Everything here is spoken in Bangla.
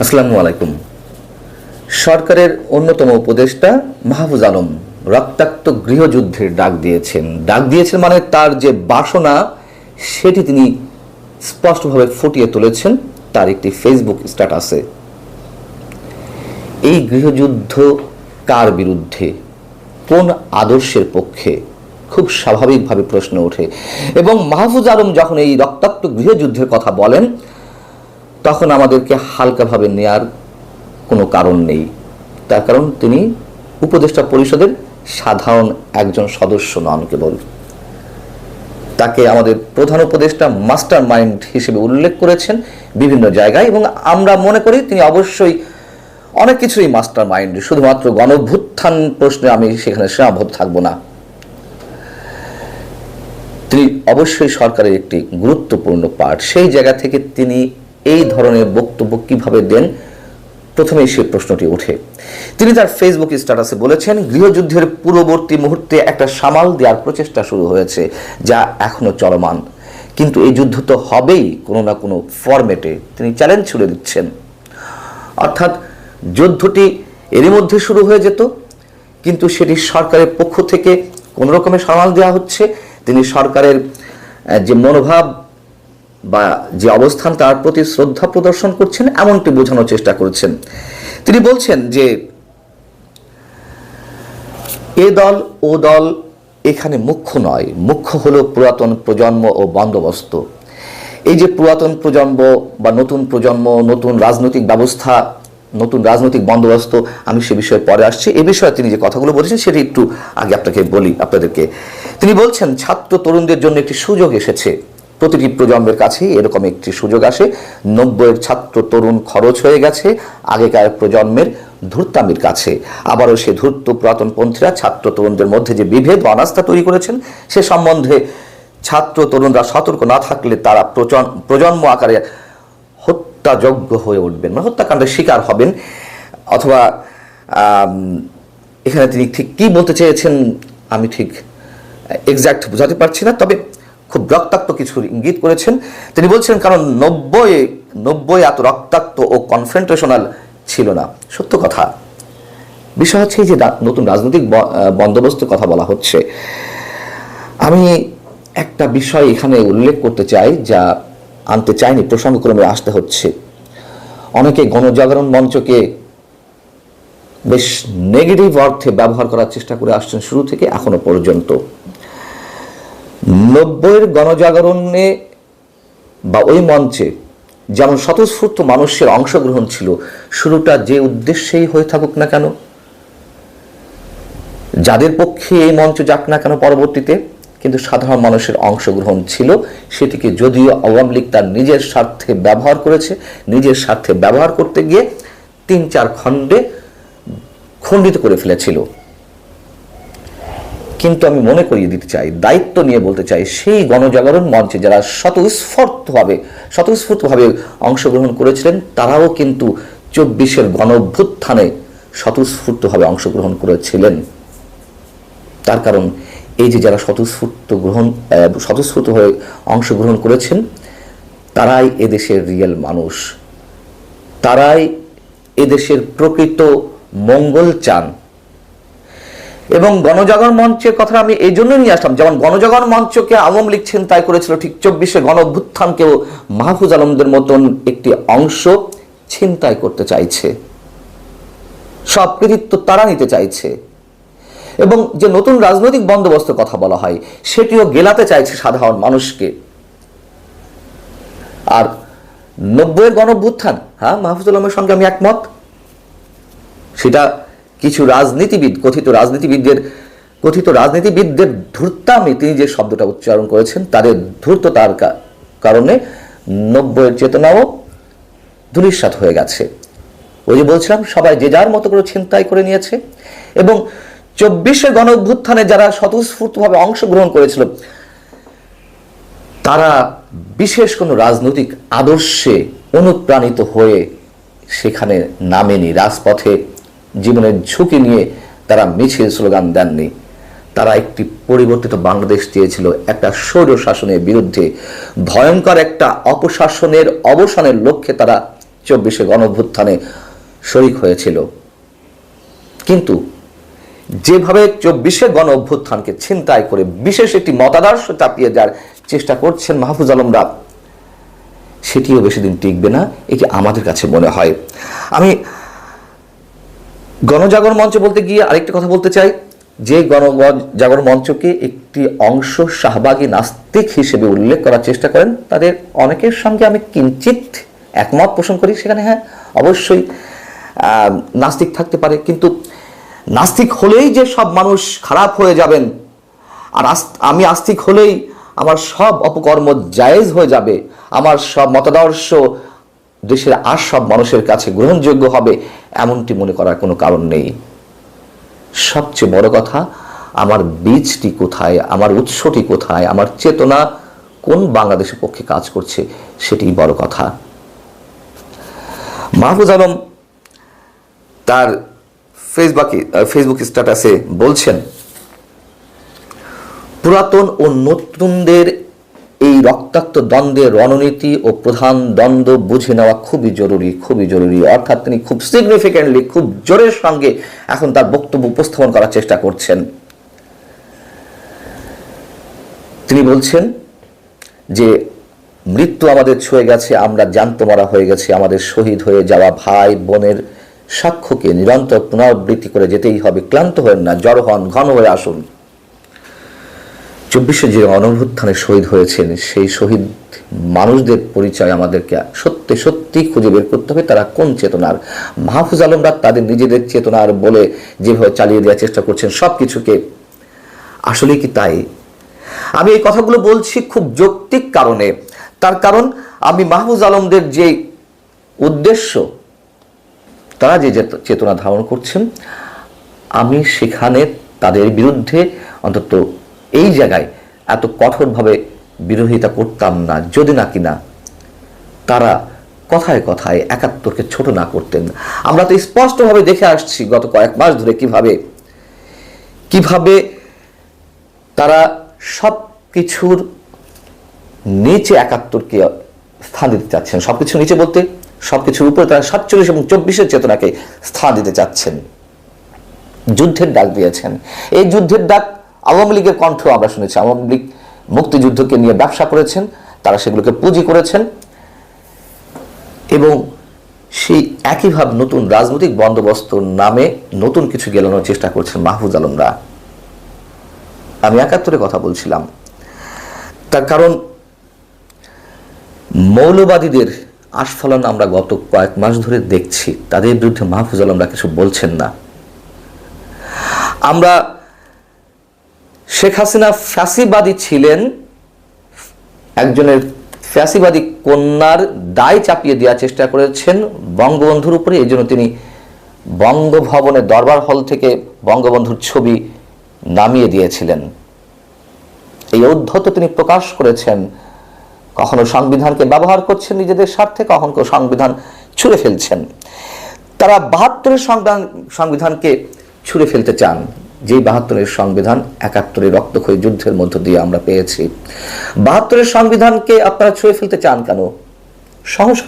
আসসালামু আলাইকুম। সরকারের অন্যতম উপদেষ্টা মাহফুজ আলম রক্তাক্ত গৃহযুদ্ধের ডাক দিয়েছেন। ডাক দিয়েছেন মানে তার যে বাসনা, সেটি তিনি স্পষ্টভাবে ফুটিয়ে তুলেছেন। তার একটি ফেসবুক স্ট্যাটাসে এই গৃহযুদ্ধ কার বিরুদ্ধে? কোন আদর্শের পক্ষে? খুব স্বাভাবিকভাবে প্রশ্ন ওঠে। এবং মাহফুজ আলম যখন এই রক্তাক্ত গৃহযুদ্ধের কথা বলেন তখন আমাদেরকে হালকাভাবে নেয়ার কোনো কারণ নেই। তার কারণ তিনি উপদেষ্টা পরিষদের সাধারণ একজন সদস্য নন কেবল। তাকে আমাদের প্রধান উপদেষ্টা মাস্টার মাইন্ড হিসেবে উল্লেখ করেছেন বিভিন্ন জায়গায় এবং আমরা মনে করি তিনি অবশ্যই অনেক কিছুই মাস্টার মাইন্ড শুধুমাত্র গণভ্যুত্থান প্রশ্নে আমি সেখানে সীমাবদ্ধ থাকব না। তিনি অবশ্যই সরকারের একটি গুরুত্বপূর্ণ পার্ট সেই জায়গা থেকে তিনি এই ধরনের বক্তব্য কীভাবে দেন? প্রথমেই সে প্রশ্নটি ওঠে। তিনি তার ফেসবুক স্ট্যাটাসে বলেছেন, গৃহযুদ্ধের পূর্ববর্তী মুহূর্তে একটা সামাল দেওয়ার প্রচেষ্টা শুরু হয়েছে, যা এখনও চলমান। কিন্তু এই যুদ্ধ তো হবেই, কোনো না কোনো ফরম্যাটে তিনি চ্যালেঞ্জ ছুড়ে দিচ্ছেন। অর্থাৎ যুদ্ধটি এরই মধ্যে শুরু হয়ে যেত, কিন্তু সেটি সরকারের পক্ষ থেকে কোনো রকমের সামাল দেওয়া হচ্ছে। তিনি সরকারের যে মনোভাব বা যে অবস্থান তার প্রতি শ্রদ্ধা প্রদর্শন করছেন, এমনটি বোঝানোর চেষ্টা করছেন। তিনি বলছেন যে, এ দল, ও দল এখানে মুখ্য নয়। মুখ্য হলো পুরাতন প্রজন্ম ও বন্দোবস্ত। এই যে পুরাতন প্রজন্ম বা নতুন প্রজন্ম, নতুন রাজনৈতিক ব্যবস্থা, নতুন রাজনৈতিক বন্দোবস্ত, আমি সে বিষয়ে পরে আসছি। এ বিষয়ে তিনি যে কথাগুলো বলেছেন, সেটি একটু আগে আপনাকে বলি, আপনাদেরকে। তিনি বলছেন, ছাত্র তরুণদের জন্য একটি সুযোগ এসেছে। প্রতিটি প্রজন্মের কাছেই এরকম একটি সুযোগ আসে। নব্বইয়ের ছাত্র তরুণ খরচ হয়ে গেছে আগেকার প্রজন্মের ধূর্তামির কাছে। আবারও সে ধূর্ত পুরাতনপন্থীরা ছাত্র তরুণদের মধ্যে যে বিভেদ অনাস্থা তৈরি করেছেন, সে সম্বন্ধে ছাত্র তরুণরা সতর্ক না থাকলে তারা প্রজন- প্রজন্ম আকারে হত্যাযোগ্য হয়ে উঠবেন। মানে হত্যাকাণ্ডের শিকার হবেন। অথবা এখানে তিনি ঠিক কি বলতে চেয়েছেন, আমি ঠিক এক্স্যাক্ট বোঝাতে পারছি না। তবে খুব রক্তাক্ত কিছু ইঙ্গিত করেছেন। তিনি বলছেন, কারণ নব্বই নব্বই এত রক্তাক্ত ও কনফ্রেন্টেশনাল ছিল না। সত্য কথা। বিষয় হচ্ছে এই যে নতুন রাজনৈতিক বন্দোবস্তের কথা বলা হচ্ছে। আমি একটা বিষয় এখানে উল্লেখ করতে চাই, যা আনতে চাইনি, প্রসঙ্গক্রমে আসতে হচ্ছে। অনেকে গণজাগরণ মঞ্চকে বেশ নেগেটিভ অর্থে ব্যবহার করার চেষ্টা করে আসছেন শুরু থেকে, এখনও পর্যন্ত। নব্বইয়ের গণজাগরণে বা ওই মঞ্চে যেমন স্বতঃস্ফূর্ত মানুষের অংশগ্রহণ ছিল, শুরুটা যে উদ্দেশ্যেই হয়ে থাকুক না কেন, যাদের পক্ষে এই মঞ্চ যাক না কেন পরবর্তীতে, কিন্তু সাধারণ মানুষের অংশগ্রহণ ছিল, সেটিকে যদিও আওয়ামী লীগ তার নিজের স্বার্থে ব্যবহার করেছে, নিজের স্বার্থে ব্যবহার করতে গিয়ে তিন চার খণ্ডে খণ্ডিত করে ফেলেছিল। কিন্তু আমি মনে করিয়ে দিতে চাই, দায়িত্ব নিয়ে বলতে চাই, সেই গণজাগরণ মঞ্চে যারা স্বতঃস্ফূর্তভাবে স্বতঃস্ফূর্তভাবে অংশগ্রহণ করেছিলেন, তারাও কিন্তু চব্বিশের গণভ্যুত্থানে স্বতঃস্ফূর্তভাবে অংশগ্রহণ করেছিলেন। তার কারণ, এই যে যারা স্বতঃস্ফূর্ত গ্রহণ স্বতঃস্ফূর্ত হয়ে অংশগ্রহণ করেছেন, তারাই এদেশের রিয়েল মানুষ। তারাই এদেশের প্রকৃত মঙ্গল চান এবং গণজাগরণ মঞ্চের কথা আমি এই জন্য নিয়ে আসলাম। যেমন গণজাগরণ মঞ্চকে আওয়ামী লীগ ছিনতাই করেছিল ঠিক চব্বিশে গণ অভ্যুত্থানকেও মাহফুজ আলমদের মতন একটি অংশ ছিনতাই করতে চাইছে। সব কৃতিত্ব তারা নিতে চাইছে। এবং যে নতুন রাজনৈতিক বন্দোবস্তের কথা বলা হয়, সেটিও গেলাতে চাইছে সাধারণ মানুষকে। আর নব্বইয়ের গণভ্যুত্থান হ্যাঁ মাহফুজ আলমের সঙ্গে আমি একমত। সেটা কিছু রাজনীতিবিদ, কথিত রাজনীতিবিদদের কথিত রাজনীতিবিদদের ধূর্তামি, তিনি যে শব্দটা উচ্চারণ করেছেন, তাদের ধূর্ততার কারণে নব্বইয়ের চেতনাও ধূলিসাৎ হয়ে গেছে। ওই যে বলছিলাম, সবাই যে যার মতো করে ছিনতাই করে নিয়েছে, এবং চব্বিশে গণ অভ্যুত্থানে যারা স্বতঃস্ফূর্তভাবে অংশগ্রহণ করেছিল, তারা বিশেষ কোনো রাজনৈতিক আদর্শে অনুপ্রাণিত হয়ে সেখানে নামেনি। রাজপথে জীবনের ঝুঁকি নিয়ে তারা মিছিল স্লোগান দেননি। তারা একটি পরিবর্তিত বাংলাদেশ চেয়েছিল একটা স্বৈর শাসনের বিরুদ্ধে ভয়ঙ্কর একটা অপশাসনের অবসানের লক্ষ্যে তারা চব্বিশে গণ অভ্যুত্থানে শরিক হয়েছিল। কিন্তু যেভাবে চব্বিশে গণ অভ্যুত্থানকে ছিনতাই করে বিশেষ একটি মতাদর্শ চাপিয়ে দেওয়ার চেষ্টা করছেন মাহফুজ আলমরা, সেটিও বেশি দিন টিকবে না, এটি আমাদের কাছে মনে হয়। আমি গণজাগরণ মঞ্চ বলতে গিয়ে আরেকটি কথা বলতে চাই। যে গণজাগরণ মঞ্চকে একটি অংশ শাহবাগী নাস্তিক হিসেবে উল্লেখ করার চেষ্টা করেন, তাদের অনেকের সঙ্গে আমি কিঞ্চিত একমত পোষণ করি। সেখানে হ্যাঁ অবশ্যই নাস্তিক থাকতে পারে। কিন্তু নাস্তিক হলেই যে সব মানুষ খারাপ হয়ে যাবেন, আর আমি আস্তিক হলেই আমার সব অপকর্ম জায়েজ হয়ে যাবে, আমার সব মতাদর্শ দেশের আর সব মানুষের কাছে গ্রহণযোগ্য হবে এমনটি মনে করার কোনো কারণ নেই। সবচেয়ে বড় কথা, আমার বীজটি কোথায়, আমার উৎসটি কোথায়, আমার চেতনা কোন বাংলাদেশের পক্ষে কাজ করছে সেটি বড় কথা। মাহফুজ আলম তার ফেসবুকে ফেসবুক স্ট্যাটাসে বলছেন, পুরাতন ও নতুনদের এই রক্তাক্ত দ্বন্দ্বের রণনীতি ও প্রধান দ্বন্দ্ব বুঝে নেওয়া খুবই জরুরি খুবই জরুরি। অর্থাৎ তিনি খুব সিগনিফিক্যান্টলি খুব জোরের সঙ্গে এখন তার বক্তব্য উপস্থাপন করার চেষ্টা করছেন। তিনি বলছেন যে, মৃত্যু আমাদের ছুঁয়ে গেছে, আমরা জ্যান্ত মারা হয়ে গেছি, আমাদের শহীদ হয়ে যাওয়া ভাই বোনের সাক্ষ্যকে নিরন্তর পুনরাবৃত্তি করে যেতেই হবে। ক্লান্ত হন না, জড় হন, ঘন হয়ে আসুন। চব্বিশে যে অনভ্যুত্থানে শহীদ হয়েছেন। সেই শহীদ মানুষদের পরিচয় আমাদেরকে সত্যি সত্যি খুঁজে বের করতে হবে। তারা কোন চেতনার? মাহফুজ আলমরা তাদের নিজেদের চেতনার বলে যেভাবে চালিয়ে দেওয়ার চেষ্টা করছেন সব কিছুকে আসলে কি তাই? আমি এই কথাগুলো বলছি খুব যৌক্তিক কারণে। তার কারণ, আমি মাহফুজ আলমদের যে উদ্দেশ্য, তারা যে চেতনা ধারণ করছেন, আমি সেখানে তাদের বিরুদ্ধে অন্তত এই জায়গায় এত কঠোরভাবে বিরোধিতা করতাম না, যদি না কিনা তারা কথায় কথায় একাত্তরকে ছোট না করতেন। আমরা তো স্পষ্টভাবে দেখে আসছি গত কয়েক মাস ধরে কীভাবে কীভাবে তারা সব কিছুর নিচে একাত্তরকে স্থান দিতে চাচ্ছেন। সবকিছু নিচে বলতে সব কিছুর উপরে তারা সাতচল্লিশ এবং চব্বিশের চেতনাকে স্থান দিতে চাচ্ছেন। যুদ্ধের ডাক দিয়েছেন। এই যুদ্ধের ডাক আওয়ামী লীগের কণ্ঠ আমরা শুনেছি। আওয়ামী লীগ মুক্তিযুদ্ধকে নিয়ে ব্যবসা করেছেন, তারা সেগুলোকে পুঁজি করেছেন এবং সেই একইভাবে নতুন রাজনৈতিক বন্দোবস্ত নামে নতুন কিছু গেলানোর চেষ্টা করছেন মাহফুজ আলমরা। আমি একাত্তরে কথা বলছিলাম। তার কারণ, মৌলবাদীদের আস্ফলন আমরা গত কয়েক মাস ধরে দেখছি। তাদের বিরুদ্ধে মাহফুজ আলমরা কিছু বলছেন না। আমরা শেখ হাসিনা ফ্যাসিবাদী ছিলেন, একজনের ফ্যাসিবাদী কন্যার দায় চাপিয়ে দেওয়ার চেষ্টা করেছেন বঙ্গবন্ধুর উপরে। এই জন্য তিনি বঙ্গভবনের দরবার হল থেকে বঙ্গবন্ধুর ছবি নামিয়ে দিয়েছিলেন। এই ঔদ্ধত তিনি প্রকাশ করেছেন। কখনো সংবিধানকে ব্যবহার করছেন নিজেদের স্বার্থে, কখনো সংবিধান ছুঁড়ে ফেলছেন। তারা বাহাত্তরের সংবিধান সংবিধানকে ছুঁড়ে ফেলতে চান। যেই বাহাত্তরের সংবিধান একাত্তরের রক্তক্ষয়ী যুদ্ধের মধ্য দিয়ে আমরা পেয়েছি। বাহাত্তরের সংবিধানকে আপনারা ছুঁয়ে ফেলতে চান কেন? সহজ